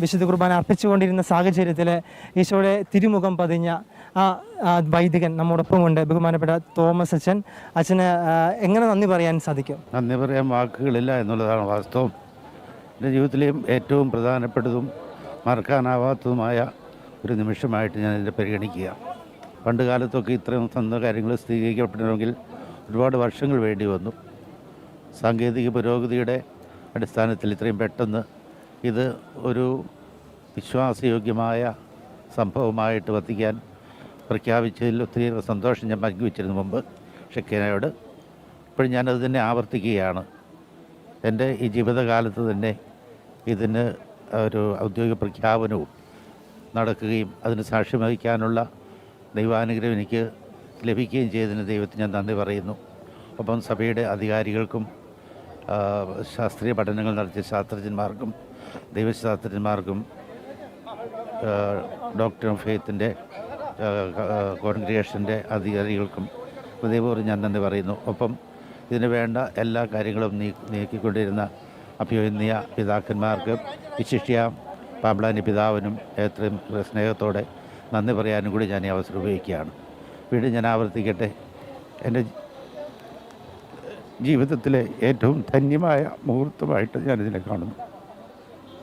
വിശുദ്ധ കുർബാന അർപ്പിച്ചുകൊണ്ടിരുന്ന സാഹചര്യത്തിൽ ഈശോയുടെ തിരുമുഖം പതിഞ്ഞ ആ വൈദികൻ വൈദികൻ നമ്മോടൊപ്പമുണ്ട്. ബഹുമാനപ്പെട്ട തോമസ് അച്ഛൻ. അച്ഛന് എങ്ങനെ നന്ദി പറയാൻ സാധിക്കും? നന്ദി പറയാൻ വാക്കുകളില്ല എന്നുള്ളതാണ് വാസ്തവം. എന്റെ ജീവിതത്തിലെയും ഏറ്റവും പ്രധാനപ്പെട്ടതും മറക്കാനാവാത്തതുമായ ഒരു നിമിഷമായിട്ട് ഞാൻ ഇതിനെ പരിഗണിക്കുക. പണ്ട് കാലത്തൊക്കെ ഇത്രയും സ്വന്തം കാര്യങ്ങൾ സ്ഥിരീകരിക്കപ്പെടണമെങ്കിൽ ഒരുപാട് വർഷങ്ങൾ വേണ്ടി വന്നു. സാങ്കേതിക പുരോഗതിയുടെ അടിസ്ഥാനത്തിൽ ഇത്രയും പെട്ടെന്ന് ഇത് ഒരു വിശ്വാസയോഗ്യമായ സംഭവമായിട്ട് വത്തിക്കാൻ പ്രഖ്യാപിച്ചതിൽ ഒത്തിരി സന്തോഷം ഞാൻ പങ്കുവച്ചിരുന്നു മുമ്പ് ഷെക്കേനയോട്. ഇപ്പോഴും ഞാനത് തന്നെ ആവർത്തിക്കുകയാണ്. എന്റെ ഈ ജീവിതകാലത്ത് തന്നെ ഇതിന് ഒരു ഔദ്യോഗിക പ്രഖ്യാപനവും നടക്കുകയും അതിന് സാക്ഷ്യം വഹിക്കാനുള്ള ദൈവാനുഗ്രഹം എനിക്ക് ലഭിക്കുകയും ചെയ്തതിന് ദൈവത്തിന് ഞാൻ നന്ദി പറയുന്നു. ഒപ്പം സഭയുടെ അധികാരികൾക്കും ശാസ്ത്രീയ പഠനങ്ങൾ നടത്തിയ ശാസ്ത്രജ്ഞന്മാർക്കും ദൈവശാസ്ത്രജ്ഞന്മാർക്കും ഡോക്ടർ ഓഫ് ഫെയ്ത്തിന്റെ കോൺഗ്രിയേഷന്റെ അധികാരികൾക്കും ഹൃദയപൂർവം ഞാൻ തന്നെ പറയുന്നു. ഒപ്പം ഇതിന് വേണ്ട എല്ലാ കാര്യങ്ങളും നീക്കിക്കൊണ്ടിരുന്ന അഭ്യുന്നയ പിതാക്കന്മാർക്ക് വിശിഷ്യ പാമ്പ്ലാനി പിതാവിനും എത്രയും സ്നേഹത്തോടെ നന്ദി പറയാനും കൂടി ഞാൻ ഈ അവസരം ഉപയോഗിക്കുകയാണ്. വീണ്ടും ഞാൻ ആവർത്തിക്കട്ടെ. എന്റെ ജീവിതത്തിലെ ഏറ്റവും ധന്യമായ മുഹൂർത്തമായിട്ട് ഞാനിതിനെ കാണുന്നു.